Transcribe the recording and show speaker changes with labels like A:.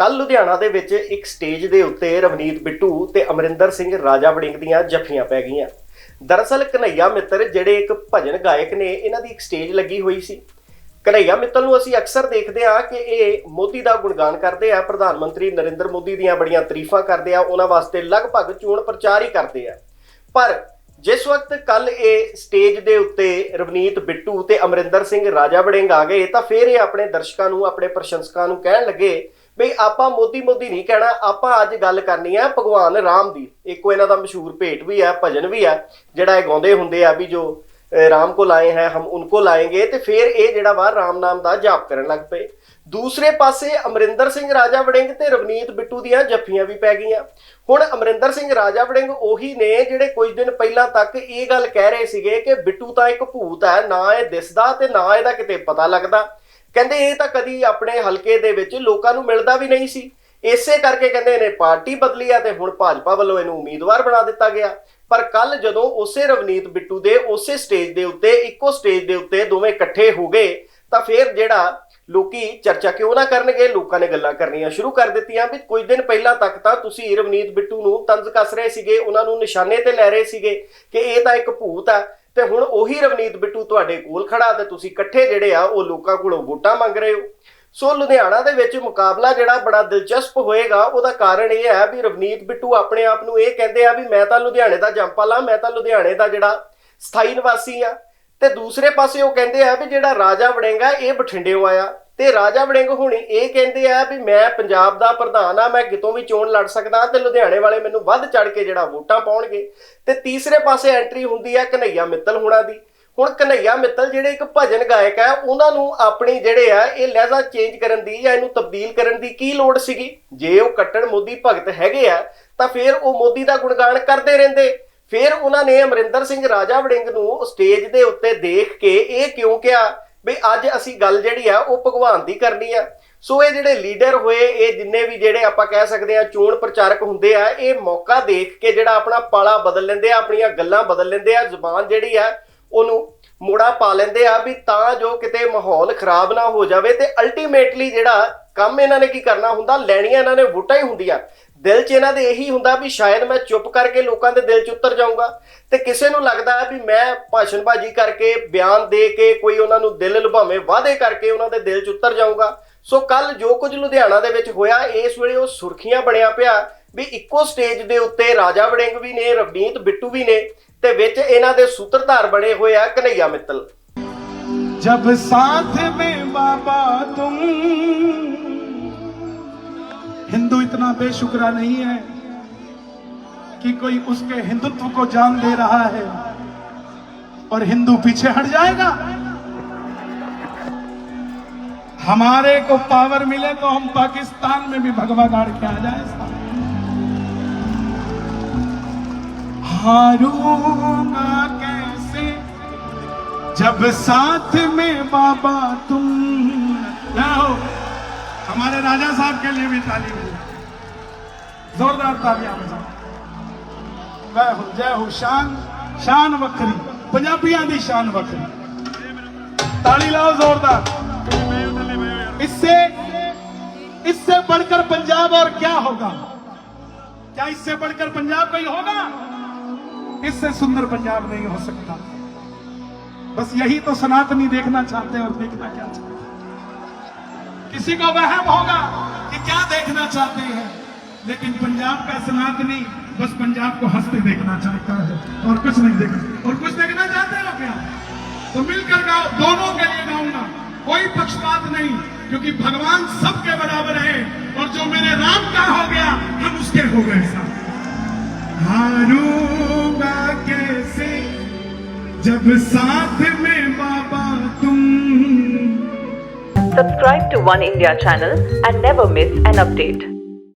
A: ਕੱਲ ਲੁਧਿਆਣਾ ਦੇ ਵਿੱਚ ਇੱਕ ਸਟੇਜ ਦੇ ਉੱਤੇ ਰਵਨੀਤ ਬਿੱਟੂ ਤੇ ਅਮਰਿੰਦਰ ਸਿੰਘ ਰਾਜਾ ਵੜਿੰਗ ਦੀਆਂ ਜੱਫੀਆਂ ਪੈ ਗਈਆਂ। ਦਰਅਸਲ ਕਨਈਆ ਮਿੱਤਰ ਜਿਹੜੇ ਇੱਕ ਭਜਨ ਗਾਇਕ ਨੇ, ਇਹਨਾਂ ਦੀ ਇੱਕ ਸਟੇਜ ਲੱਗੀ ਹੋਈ ਸੀ। ਕਨਈਆ ਮਿੱਤਲ ਨੂੰ ਅਸੀਂ ਅਕਸਰ ਦੇਖਦੇ ਆ ਕਿ ਇਹ ਮੋਦੀ ਦਾ ਗੁਣਗਾਨ ਕਰਦੇ ਆ, ਪ੍ਰਧਾਨ ਮੰਤਰੀ ਨਰਿੰਦਰ ਮੋਦੀ ਦੀਆਂ ਬੜੀਆਂ ਤਾਰੀਫਾਂ ਕਰਦੇ ਆ, ਉਹਨਾਂ ਵਾਸਤੇ ਲਗਭਗ ਚੋਣ ਪ੍ਰਚਾਰ ਹੀ ਕਰਦੇ ਆ। ਪਰ ਜਿਸ ਵਕਤ ਕੱਲ ਇਹ ਸਟੇਜ ਦੇ ਉੱਤੇ ਰਵਨੀਤ ਬਿੱਟੂ ਤੇ ਅਮਰਿੰਦਰ ਸਿੰਘ ਰਾਜਾ ਵੜਿੰਗ ਆ ਗਏ, ਤਾਂ ਫਿਰ ਇਹ ਆਪਣੇ ਦਰਸ਼ਕਾਂ ਨੂੰ, ਆਪਣੇ ਪ੍ਰਸ਼ੰਸਕਾਂ ਨੂੰ ਕਹਿਣ ਲੱਗੇ ਬਈ ਆਪਾਂ ਮੋਦੀ ਮੋਦੀ ਨਹੀਂ ਕਹਿਣਾ, ਆਪਾਂ ਅੱਜ ਗੱਲ ਕਰਨੀ ਹੈ ਭਗਵਾਨ ਰਾਮ ਦੀ। ਇੱਕੋ ਇਹਨਾਂ ਦਾ ਮਸ਼ਹੂਰ ਭੇਟ ਵੀ ਹੈ ਭਜਨ ਵੀ ਹੈ ਜਿਹੜਾ ਇਹ ਗਾਉਂਦੇ ਹੁੰਦੇ ਆ ਵੀ ਜੋ ਰਾਮ ਕੋ ਲਾਏ ਹੈ, ਹਮ ਉਨਕੋ ਲਾਏਂਗੇ ਤੇ ਫਿਰ ਇਹ ਜਿਹੜਾ ਵਾ ਰਾਮ ਨਾਮ ਦਾ ਜਾਪ ਕਰਨ ਲੱਗ ਪਏ। ਦੂਸਰੇ ਪਾਸੇ ਅਮਰਿੰਦਰ ਸਿੰਘ ਰਾਜਾ ਵੜਿੰਗ ਤੇ ਰਵਨੀਤ ਬਿੱਟੂ ਦੀਆਂ ਜੱਫੀਆਂ ਵੀ ਪੈ ਗਈਆਂ। ਹੁਣ ਅਮਰਿੰਦਰ ਸਿੰਘ ਰਾਜਾ ਵੜਿੰਗ ਉਹੀ ਨੇ ਜਿਹੜੇ ਕੁਝ ਦਿਨ ਪਹਿਲਾਂ ਤੱਕ ਇਹ ਗੱਲ ਕਹਿ ਰਹੇ ਸੀਗੇ ਕਿ ਬਿੱਟੂ ਤਾਂ ਇੱਕ ਭੂਤ ਹੈ, ਨਾ ਇਹ ਦਿਸਦਾ ਤੇ ਨਾ ਇਹਦਾ ਕਿਤੇ ਪਤਾ ਲੱਗਦਾ। ਕਹਿੰਦੇ ਇਹ ਤਾਂ ਕਦੀ ਆਪਣੇ ਹਲਕੇ ਦੇ ਵਿੱਚ ਲੋਕਾਂ ਨੂੰ ਮਿਲਦਾ ਵੀ ਨਹੀਂ ਸੀ। ਇਸੇ ਕਰਕੇ ਕਹਿੰਦੇ ਨੇ ਪਾਰਟੀ ਬਦਲੀ ਆ ਤੇ ਹੁਣ ਭਾਜਪਾ ਵੱਲੋਂ ਇਹਨੂੰ ਉਮੀਦਵਾਰ ਬਣਾ ਦਿੱਤਾ ਗਿਆ। ਪਰ ਕੱਲ ਜਦੋਂ ਉਸੇ ਰਵਨੀਤ ਬਿੱਟੂ ਦੇ ਉਸੇ ਸਟੇਜ ਦੇ ਉੱਤੇ, ਇੱਕੋ ਸਟੇਜ ਦੇ ਉੱਤੇ ਦੋਵੇਂ ਇਕੱਠੇ ਹੋ ਗਏ, ਤਾਂ ਫਿਰ ਜਿਹੜਾ ਲੋਕੀ ਚਰਚਾ ਕਿਉਂ ਨਾ ਕਰਨਗੇ, ਲੋਕਾਂ ਨੇ ਗੱਲਾਂ ਕਰਨੀਆਂ ਸ਼ੁਰੂ ਕਰ ਦਿੱਤੀਆਂ ਵੀ ਕੁਝ ਦਿਨ ਪਹਿਲਾਂ ਤੱਕ ਤਾਂ ਤੁਸੀਂ ਰਵਨੀਤ ਬਿੱਟੂ ਨੂੰ ਤੰਜ਼ ਕੱਸ ਰਹੇ ਸੀਗੇ, ਉਹਨਾਂ ਨੂੰ ਨਿਸ਼ਾਨੇ ਤੇ ਲੈ ਰਹੇ ਸੀਗੇ ਕਿ ਇਹ ਤਾਂ ਇੱਕ ਭੂਤ ਆ। ਤੇ ਹੁਣ ਉਹੀ ਰਵਨੀਤ ਬਿੱਟੂ ਤੁਹਾਡੇ ਕੋਲ ਖੜਾ ਤੇ ਤੁਸੀਂ ਇਕੱਠੇ ਜਿਹੜੇ ਆ ਉਹ ਲੋਕਾਂ ਕੋਲੋਂ ਵੋਟਾਂ ਮੰਗ ਰਹੇ ਹੋ। ਸੋ ਲੁਧਿਆਣਾ ਦੇ ਵਿੱਚ ਮੁਕਾਬਲਾ ਜਿਹੜਾ ਬੜਾ ਦਿਲਚਸਪ ਹੋਏਗਾ, ਉਹਦਾ ਕਾਰਨ ਇਹ ਹੈ ਵੀ ਰਵਨੀਤ ਬਿੱਟੂ ਆਪਣੇ ਆਪ ਨੂੰ ਇਹ ਕਹਿੰਦੇ ਆ ਵੀ ਮੈਂ ਤਾਂ ਲੁਧਿਆਣੇ ਦਾ ਜੰਪਲ ਮੈਂ ਤਾਂ ਲੁਧਿਆਣੇ ਦਾ ਜਿਹੜਾ ਸਥਾਈ ਨਿਵਾਸੀ ਆ। ਤੇ ਦੂਸਰੇ ਪਾਸੇ ਉਹ ਕਹਿੰਦੇ ਆ ਵੀ ਜਿਹੜਾ ਰਾਜਾ ਵੜਿੰਗਾ, ਇਹ ਬਠਿੰਡਿਓ ਆਇਆ। ਤੇ ਰਾਜਾ ਵੜਿੰਗ ਹੁਣੀ ਇਹ ਕਹਿੰਦੇ ਆ ਵੀ ਮੈਂ ਪੰਜਾਬ ਦਾ ਪ੍ਰਧਾਨ ਆ, ਮੈਂ ਕਿਤੋਂ ਵੀ ਚੋਣ ਲੜ ਸਕਦਾ ਤੇ ਲੁਧਿਆਣੇ ਵਾਲੇ ਮੈਨੂੰ ਵੱਧ ਚੜ ਕੇ ਜਿਹੜਾ ਵੋਟਾਂ ਪਾਉਣਗੇ। ਤੇ ਤੀਸਰੇ ਪਾਸੇ ਐਂਟਰੀ ਹੁੰਦੀ ਆ ਕਨਈਆ ਮਿੱਤਲ ਹੁਣਾਂ ਦੀ। ਹੁਣ ਕਨਈਆ ਮਿੱਤਲ ਜਿਹੜੇ ਇੱਕ ਭਜਨ ਗਾਇਕ ਆ, ਉਹਨਾਂ ਨੂੰ ਆਪਣੀ ਜਿਹੜੇ ਆ, ਇਹ ਲਹਿਜ਼ਾ ਚੇਂਜ ਕਰਨ ਦੀ ਜਾਂ ਇਹਨੂੰ ਤਬਦੀਲ ਕਰਨ ਦੀ ਕੀ ਲੋੜ ਸੀਗੀ? ਜੇ ਉਹ ਕੱਟੜ ਮੋਦੀ ਭਗਤ ਹੈਗੇ ਆ, ਤਾਂ ਫਿਰ ਉਹ ਮੋਦੀ ਦਾ ਗੁਣਗਾਨ ਕਰਦੇ ਰਹਿੰਦੇ। ਫਿਰ ਉਹਨਾਂ ਨੇ ਅਮਰਿੰਦਰ ਸਿੰਘ ਰਾਜਾ ਵੜਿੰਗ ਨੂੰ ਸਟੇਜ ਦੇ ਉੱਤੇ ਦੇਖ ਕੇ ਇਹ ਕਿਉਂ ਕਿਹਾ? ਵੀ ਅੱਜ ਅਸੀਂ ਗੱਲ ਜਿਹੜੀ ਆ, ਉਹ ਭਗਵਾਨ ਦੀ ਕਰਨੀ ਆ। ਸੋ ਇਹ ਜਿਹੜੇ ਲੀਡਰ ਹੋਏ, ਇਹ ਜਿੰਨੇ ਵੀ ਜਿਹੜੇ ਆਪਾਂ ਕਹਿ ਸਕਦੇ ਆ, ਚੋਣ ਪ੍ਰਚਾਰਕ ਹੁੰਦੇ ਆ, ਇਹ ਮੌਕਾ ਦੇਖ ਕੇ ਜਿਹੜਾ ਆਪਣਾ ਪਾਲਾ ਬਦਲ ਲੈਂਦੇ ਆ, ਆਪਣੀਆਂ ਗੱਲਾਂ ਬਦਲ ਲੈਂਦੇ ਆ, ਜ਼ੁਬਾਨ ਜਿਹੜੀ ਆ, ਉਹਨੂੰ ਮੋੜਾ ਪਾ ਲੈਂਦੇ ਆ ਵੀ ਤਾਂ ਜੋ ਕਿਤੇ ਮਾਹੌਲ ਖਰਾਬ ਨਾ ਹੋ ਜਾਵੇ ਤੇ ਅਲਟੀਮੇਟਲੀ ਜਿਹੜਾ ਕੰਮ ਇਹਨਾਂ ਨੇ ਕੀ ਕਰਨਾ ਹੁੰਦਾ, ਲੈਣੀਆਂ ਇਹਨਾਂ ਨੇ ਵੋਟਾਂ ਹੀ ਹੁੰਦੀਆਂ। ਦਿਲ 'ਚ ਇਹਨਾਂ ਦੇ ਇਹੀ ਹੁੰਦਾ ਵੀ ਸ਼ਾਇਦ ਮੈਂ ਚੁੱਪ ਕਰਕੇ ਲੋਕਾਂ ਦੇ ਦਿਲ 'ਚ ਉਤਰ ਜਾਊਂਗਾ। ਤੇ ਕਿਸੇ ਨੂੰ ਲੱਗਦਾ ਹੈ ਵੀ ਮੈਂ ਭਾਸ਼ਣ ਬਾਜੀ ਕਰਕੇ, ਬਿਆਨ ਦੇ ਕੇ, ਕੋਈ ਉਹਨਾਂ ਨੂੰ ਦਿਲ ਲੁਭਾਵੇਂ ਵਾਅਦੇ ਕਰਕੇ ਉਹਨਾਂ ਦੇ ਦਿਲ 'ਚ ਉਤਰ ਜਾਊਂਗਾ। ਸੋ ਕੱਲ ਜੋ ਕੁਝ ਲੁਧਿਆਣਾ ਦੇ ਵਿੱਚ ਹੋਇਆ, ਇਸ ਵੇਲੇ ਉਹ ਸੁਰਖੀਆਂ ਬਣਿਆ ਪਿਆ ਵੀ ਇੱਕੋ ਸਟੇਜ ਦੇ ਉੱਤੇ ਰਾਜਾ ਵੜਿੰਗ ਵੀ ਨੇ, ਰਵਨੀਤ ਬਿੱਟੂ ਵੀ ਨੇ, ਤੇ ਵਿੱਚ ਇਹਨਾਂ ਦੇ ਸੂਤਰਧਾਰ ਬਣੇ ਹੋਏ ਆ ਕਨਈਆ ਮਿੱਤਲ।
B: ਜਬ ਸਾਥ ਮੇ ਬਾਬਾ ਤੁਮ इतना बेशुक्रा नहीं है कि कोई उसके हिंदुत्व को जान दे रहा है और हिंदू पीछे हट जाएगा। हमारे को पावर मिले तो हम पाकिस्तान में भी भगवा गाड़ के आ जाए। हारूँगा कैसे, जब साथ में बाबा तुम हमारे राजा साहब के लिए भी ताली जोरदार जय हो जय हो, शान शान पंजाबियाँ दी शान वखरी। ताली लाओ जोरदार। इससे इससे बढ़कर पंजाब और क्या होगा? क्या इससे बढ़कर पंजाब कोई होगा? इससे सुंदर पंजाब नहीं हो सकता। बस यही तो सनातनी देखना चाहते हैं और देखना क्या चाहते हैं। किसी को वहम होगा कि क्या देखना चाहते हैं? लेकिन पंजाब का सनातनी बस पंजाब को हँसते देखना चाहता है। और कुछ नहीं देखना। और कुछ देखना चाहते हो क्या? तो मिलकर गाओ, दोनों के लिए गाऊँगा। कोई पक्षपात नहीं, क्योंकि भगवान सबके बराबर है। और जो मेरे राम का हो गया, हम उसके हो गए हारूँगा कैसे, जब साथ में बाबा तुम।
C: Subscribe to One India channel and never miss an update.